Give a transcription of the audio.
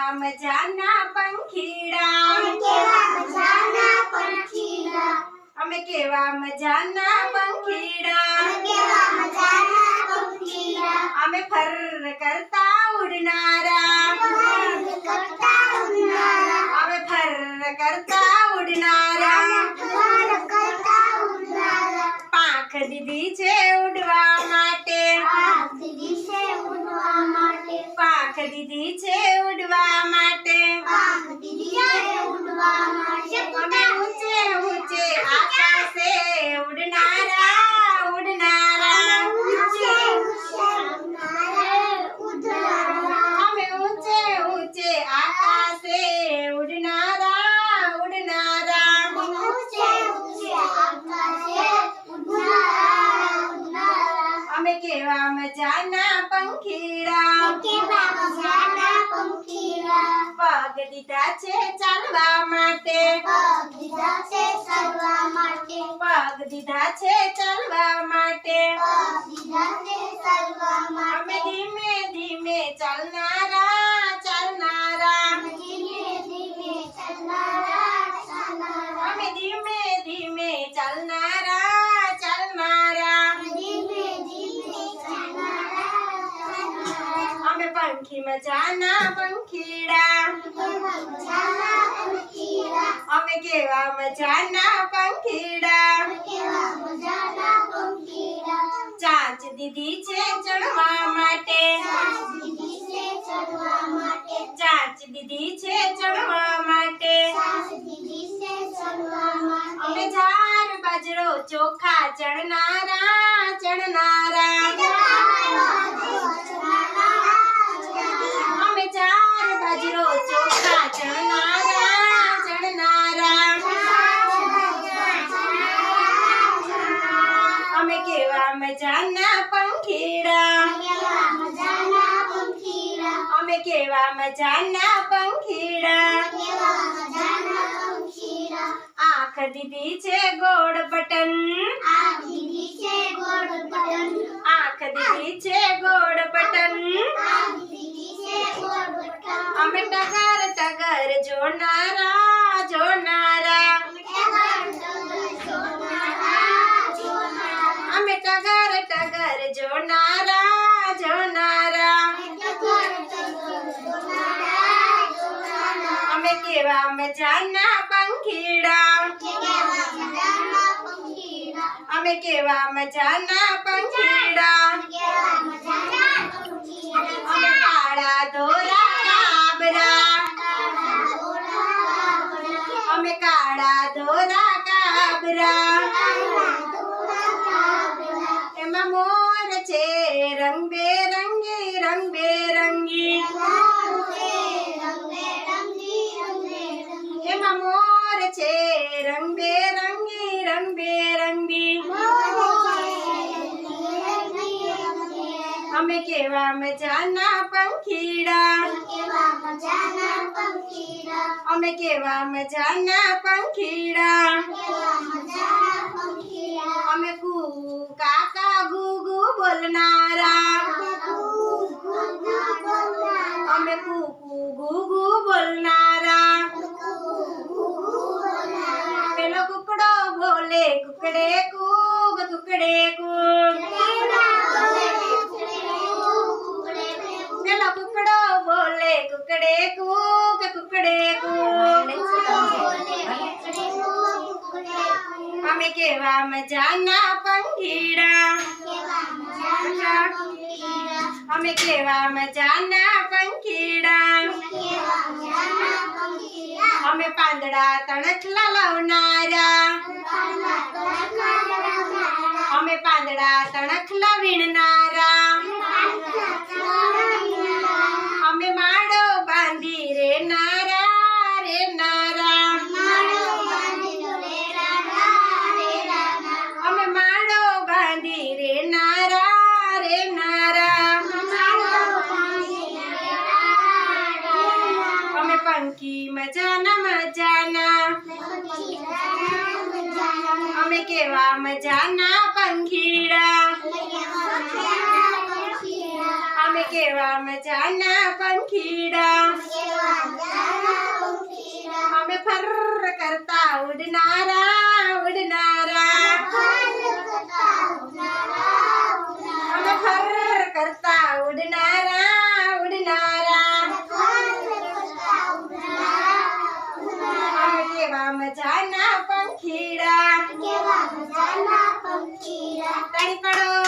કેવા મજાના પંખીડા. અમે કેવા મજાના પંખીડા. અમે ફર કરતા ઉડનારા. અમે ફર કરતા ઉડનારા. પાંખ દીધી છે ઉડવા માટે. પાંખ દીધી છે ઉડવા માટે અમે ઊંચે ઊંચે આકાશે ઉડનારા ઉડનારા અમે ઊંચે ઊંચે આકાશે ઉડનારા ઉડનારા અમે કેવા મજાના પંખીડા. પગ દીધા છે ચાલવા માટે. પગ દીધા છે ચાલવા માટે. ચાલવા ધીમે પંખી મજાના પંખીડા. અમે કેવા મજાના પંખીડા. ચાંચ દીધી છે ચડવા માટે. ચાંચ દીધી છે ચડવા માટે. અમે ઝાર બાજરો ચોખા ચડનારા ચડનારા. અમે કેવા મજાના પંખીડા. અમે કેવા મજાના પંખીડા. આંખ દીધી છે ગોળ બટન. આંખ દીધી છે ગોળ અમે ટગર જોનારા જોનારા અમે ટગર ટગર જોનારા જોનારા અમે કેવા મજાના પંખીડા અમે કેવા મજાના પંખીડા અમે કેવા મજાના પંખીડા? અમે કેવા મજાના પંખીડા? અમે કેવા મજાના પંખીડા અમે કેવા મજાના પંખીડા અમે પાંદડા તણખલા લાવનારા. અમે પાંદડા તણખલા વીણનારા. મજાના મજાના. અમે કેવા મજાના પંખીડા. અમે કેવા મજાના પંખીડા. અમે ફર કરતા ઉડનારા. કેવા મજાના પંખીડા? કેવા મજાના પંખીડા? તણી પડો